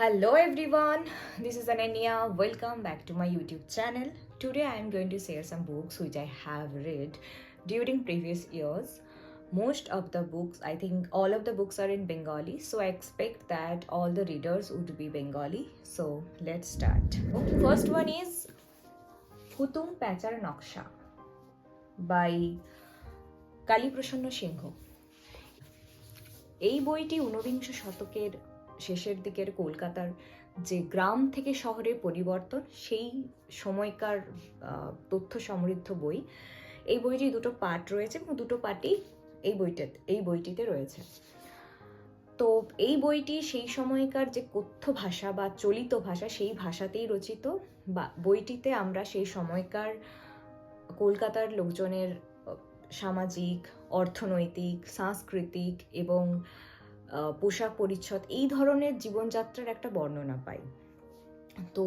Hello everyone, this is Ananya. Welcome back to my YouTube channel. Today I am going to share some books which I have read during previous years. Most of the books, I think all of the books are in Bengali, so I expect that all the readers would be Bengali. So let's start. First one is Hutum Pachar Naksha by Kaliprasanna Singha এই বইটি ঊনবিংশ শতকের শেষের দিকের কলকাতার যে গ্রাম থেকে শহরের পরিবর্তন, সেই সময়কার তথ্য সমৃদ্ধ বই। এই বইটি দুটো পার্ট রয়েছে এবং দুটো পার্টই এই বইটাতে এই বইটিতে রয়েছে। তো এই বইটি সেই সময়কার যে কথ্য ভাষা বা চলিত ভাষা, সেই ভাষাতেই রচিত বা বইটিতে আমরা সেই সময়কার কলকাতার লোকজনের সামাজিক, অর্থনৈতিক, সাংস্কৃতিক এবং পোশাক পরিচ্ছদ, এই ধরনের জীবনযাত্রার একটা বর্ণনা পাই। তো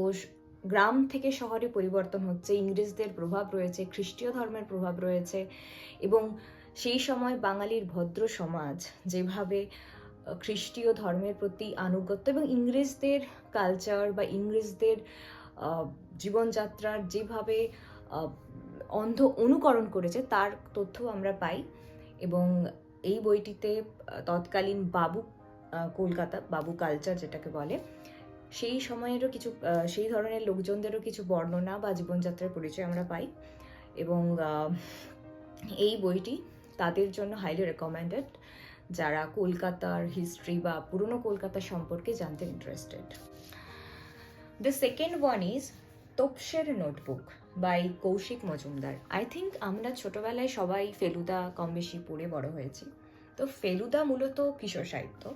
গ্রাম থেকে শহরে পরিবর্তন হচ্ছে, ইংরেজদের প্রভাব রয়েছে, খ্রিস্টীয় ধর্মের প্রভাব রয়েছে এবং সেই সময় বাঙালির ভদ্র সমাজ যেভাবে খ্রিস্টীয় ধর্মের প্রতি আনুগত্য এবং ইংরেজদের কালচার বা ইংরেজদের জীবনযাত্রার যেভাবে অন্ধ অনুকরণ করেছে, তার তথ্য আমরা পাই এবং এই বইটিতে তৎকালীন বাবু কলকাতা, বাবু কালচার যেটাকে বলে, সেই সময়েরও কিছু সেই ধরনের লোকজনদেরও কিছু বর্ণনা বা জীবনযাত্রার পরিচয় আমরা পাই এবং এই বইটি তাদের জন্য হাইলি রেকমেন্ডেড যারা কলকাতার হিস্ট্রি বা পুরনো কলকাতা সম্পর্কে জানতে interested the second one is তোপসের notebook by Kaushik Majumdar. I think আমরা ছোটবেলায় সবাই ফেলুদা কম বেশি পড়ে বড় হয়েছি। তো ফেলুদা মূলত কিশোর সাহিত্য।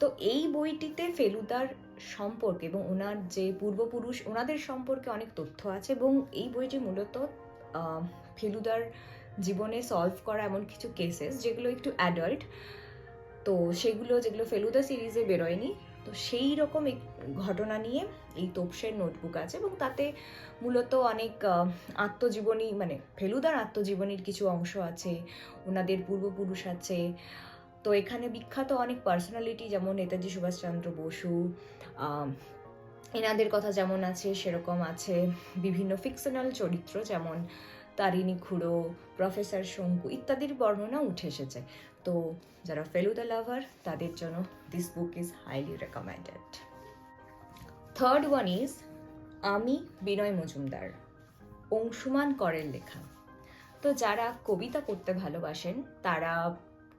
তো এই বইটিতে ফেলুদার সম্পর্কে এবং ওনার যে পূর্বপুরুষ, ওনাদের সম্পর্কে অনেক তথ্য আছে এবং এই বইটি মূলত ফেলুদার জীবনে সলভ করা এমন কিছু কেসেস যেগুলো একটু অ্যাডাল্ট তো সেগুলো যেগুলো ফেলুদা সিরিজে বেরোয়নি তো সেই রকম এক ঘটনা নিয়ে এই তোপসের নোটবুক আছে এবং তাতে মূলত অনেক আত্মজীবনী মানে ফেলুদার আত্মজীবনীর কিছু অংশ আছে, ওনাদের পূর্বপুরুষ আছে। তো এখানে বিখ্যাত অনেক পার্সোনালিটি যেমন নেতাজি সুভাষচন্দ্র বসু এনাদের কথা যেমন আছে, সেরকম আছে। বিভিন্ন ফিকশনাল চরিত্র যেমন তারিণী খুড়ো প্রফেসর শঙ্কু ইত্যাদির বর্ণনা উঠে এসেছে। তো যারা ফেলুদা লাভার তাদের জন্য this book is highly recommended third one is আমি বিনয় মজুমদার, অংশুমান করের লেখা। তো যারা কবিতা পড়তে ভালোবাসেন, তারা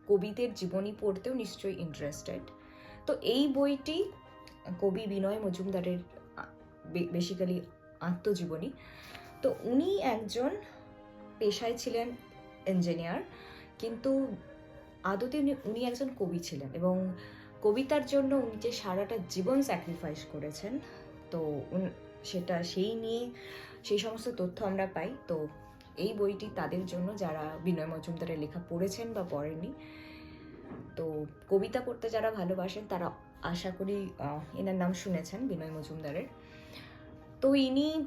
কবিদের জীবনী পড়তেও নিশ্চয়ই ইন্টারেস্টেড তো এই বইটি কবি বিনয় মজুমদারের বেসিক্যালি আত্মজীবনী। তো উনি একজন পেশায় ছিলেন ইঞ্জিনিয়ার কিন্তু আদতে উনি একজন কবি ছিলেন এবং কবিতার জন্য উনি যে সারাটা জীবন স্যাক্রিফাইস করেছেন, তো সেটা সেই নিয়ে সেই সমস্ত তথ্য আমরা পাই। তো এই বইটি তাদের জন্য যারা বিনয় মজুমদারের লেখা পড়েছেন বা পড়েননি, তো কবিতা পড়তে যারা ভালোবাসেন তারা আশা করি এনার নাম শুনেছেন বিনয় মজুমদারের। তো ইনি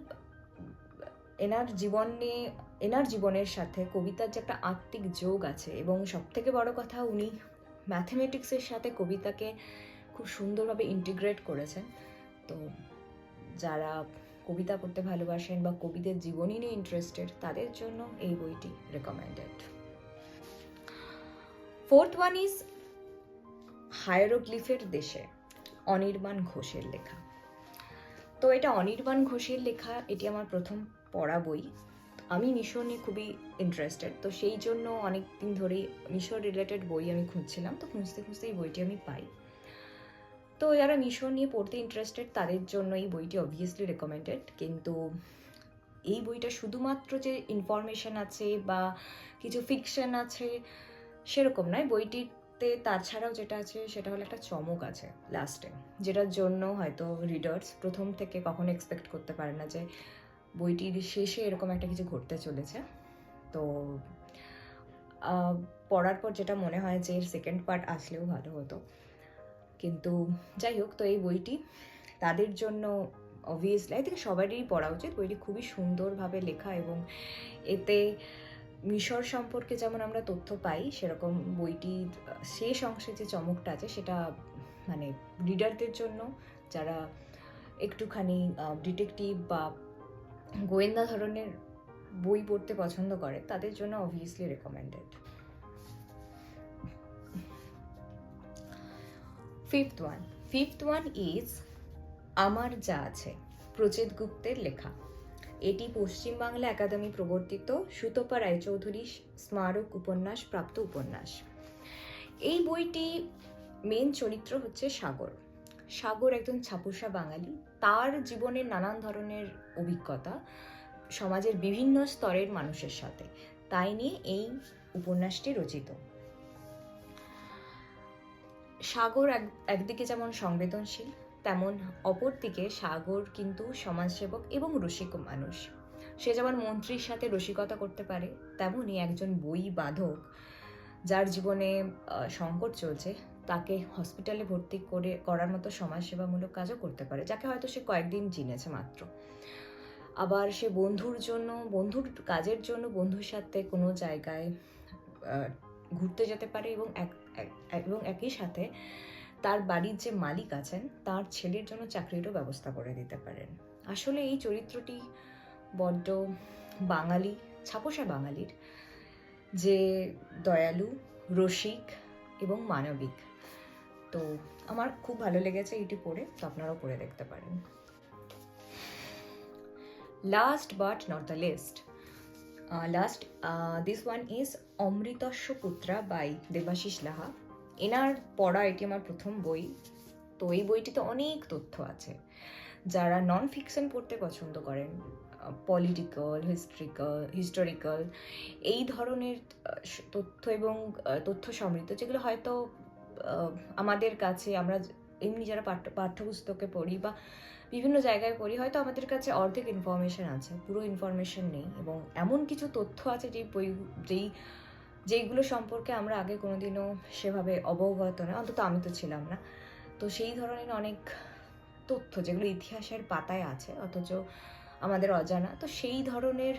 এনার জীবন নিয়ে এনার জীবনের সাথে কবিতার যে একটা আত্মিক যোগ আছে এবং সব থেকে বড় কথা উনি ম্যাথমেটিক্সের সাথে কবিতাকে খুব সুন্দরভাবে ইন্টিগ্রেট করেছেন। তো যারা কবিতা পড়তে ভালোবাসেন বা কবিদের জীবনী নিয়ে ইন্টারেস্টেড তাদের জন্য এই বইটি রেকমেন্ডেড ফোর্থ ওয়ান ইজ হায়ারোগ্লিফের দেশে অনির্বাণ ঘোষের লেখা। তো এটা অনির্বাণ ঘোষের লেখা, এটি আমার প্রথম পড়া বই আমি মিশর নিয়ে খুবই ইন্টারেস্টেড তো সেই জন্য অনেক দিন ধরেই মিশর রিলেটেড বই আমি খুঁজছিলাম, তো খুঁজতে খুঁজতে এই বইটি আমি পাই। তো যারা মিশর নিয়ে পড়তে ইন্টারেস্টেড তাদের জন্য এই বইটি অবভিয়াসলি রেকমেন্ডেড কিন্তু এই বইটা শুধুমাত্র যে ইনফরমেশন আছে বা কিছু ফিকশন আছে, সেরকম নয়। বইটিতে তাছাড়াও যেটা আছে, সেটা হলো একটা চমক আছে লাস্টে যেটার জন্য হয়তো রিডার্স প্রথম থেকে কখনো এক্সপেক্ট করতে পারে না যে বইটির শেষে এরকম একটা কিছু ঘটতে চলেছে। তো পড়ার পর যেটা মনে হয় যে এর সেকেন্ড পার্ট আসলেও ভালো হতো। কিন্তু যাই হোক, তো এই বইটি তাদের জন্য অবভিয়াসলি আই থিঙ্ক সবারই পড়া উচিত। বইটি খুবই সুন্দরভাবে লেখা এবং এতে মিশর সম্পর্কে যেমন আমরা তথ্য পাই, সেরকম বইটির শেষ অংশে যে চমকটা আছে, সেটা মানে রিডারদের জন্য, যারা একটুখানি ডিটেকটিভ বা গোয়েন্দা ধরনের বই পড়তে পছন্দ করে, তাদের জন্য obviously recommended fifth one fifth one is আমার যা আছে, প্রচেত গুপ্তের লেখা। এটি পশ্চিমবাংলা একাডেমি প্রবর্তিত সুতপা রায়চৌধুরী স্মারক উপন্যাস, প্রাপ্ত উপন্যাস। এই বইটি মেন চরিত্র হচ্ছে সাগর। সাগর একজন ছাপুসা বাঙালি। তার জীবনের নানান ধরনের অভিজ্ঞতা সমাজের বিভিন্ন স্তরের মানুষের সাথে। তাই নিয়ে এই উপন্যাসটি রচিত। সাগর এক, একদিকে যেমন সংবেদনশীল, তেমন অপরদিকে সাগর কিন্তু সমাজসেবক এবং রসিক মানুষ। সে যেমন মন্ত্রীর সাথে রসিকতা করতে পারে, তেমনই একজন বই বাঁধক যার জীবনে সংকট চলছে তাকে হসপিটালে ভর্তি করে করার মতো সমাজসেবামূলক কাজও করতে পারে, যাকে হয়তো সে কয়েকদিন চিনেছে মাত্র। আবার সে বন্ধুর জন্য, বন্ধুর কাজের জন্য বন্ধুর সাথে কোনো জায়গায় ঘুরতে যেতে পারে এবং এক এবং একই সাথে তার বাড়ির যে মালিক আছেন, তার ছেলের জন্য চাকরিরও ব্যবস্থা করে দিতে পারেন। আসলে এই চরিত্রটি বড্ড বাঙালি ছাপোষা বাঙালির, যে দয়ালু, রসিক এবং মানবিক। তো আমার খুব ভালো লেগেছে এটি পড়ে, তো আপনারাও পড়ে দেখতে পারেন। Last but not the least last this one is Amritasya Putra by Debashis Laha. এনার পড়া এটি আমার প্রথম বই, তো এই বইটিতে অনেক তথ্য আছে। যারা নন ফিকশন পড়তে পছন্দ করেন পলিটিক্যাল হিস্ট্রিক্যাল হিস্টোরিক্যাল এই ধরনের তথ্য এবং তথ্য সমৃদ্ধ, যেগুলো হয়তো আমাদের কাছে আমরা এমনি যারা পাঠ্য, পাঠ্যপুস্তকে পড়ি বা বিভিন্ন জায়গায় পড়ি, হয়তো আমাদের কাছে অর্ধেক ইনফরমেশন আছে, পুরো ইনফরমেশন নেই এবং এমন কিছু তথ্য আছে যেই বই, যেই, যেইগুলো সম্পর্কে আমরা আগে কোনোদিনও সেভাবে অবগত না অন্তত আমি তো ছিলাম না। তো সেই ধরনের অনেক তথ্য যেগুলো ইতিহাসের পাতায় আছে, অথচ আমাদের অজানা, তো সেই ধরনের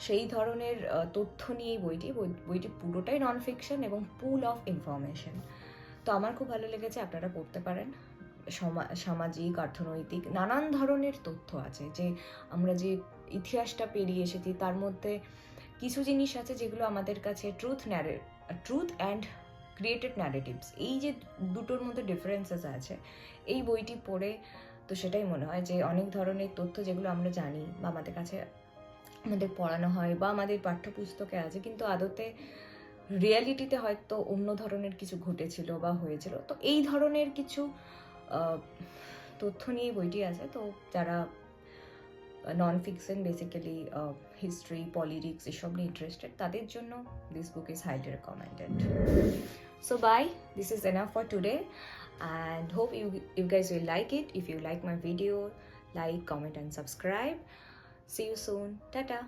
সেই ধরনের তথ্য নিয়ে বইটি। বই- বইটি পুরোটাই নন ফিকশন এবং পুল অফ ইনফরমেশন তো আমার খুব ভালো লেগেছে, আপনারা পড়তে পারেন। সমা- সামাজিক, অর্থনৈতিক, নানান ধরনের তথ্য আছে যে আমরা যে ইতিহাসটা পেরিয়ে এসেছি, তার মধ্যে কিছু জিনিস আছে যেগুলো আমাদের কাছে ট্রুথ ন্যারে ট্রুথ অ্যান্ড ক্রিয়েটেড ন্যারেটিভস এই যে দুটোর মধ্যে ডিফারেন্সেস আছে, এই বইটি পড়ে তো সেটাই মনে হয় যে অনেক ধরনের তথ্য যেগুলো আমরা জানি বা আমাদের কাছে আমাদের পড়ানো হয় বা আমাদের পাঠ্যপুস্তকে আছে কিন্তু আদতে রিয়ালিটিতে হয়তো অন্য ধরনের কিছু ঘটেছিল বা হয়েছিল তো এই ধরনের কিছু তথ্য নিয়ে বইটি আছে তো যারা non fiction basically history politics এসব নিয়ে ইন্টারেস্টেড তাদের জন্য this book is highly recommended So bye. This is enough for today and hope you you guys will like it. If you like my video, like, comment and subscribe. See you soon. Tata.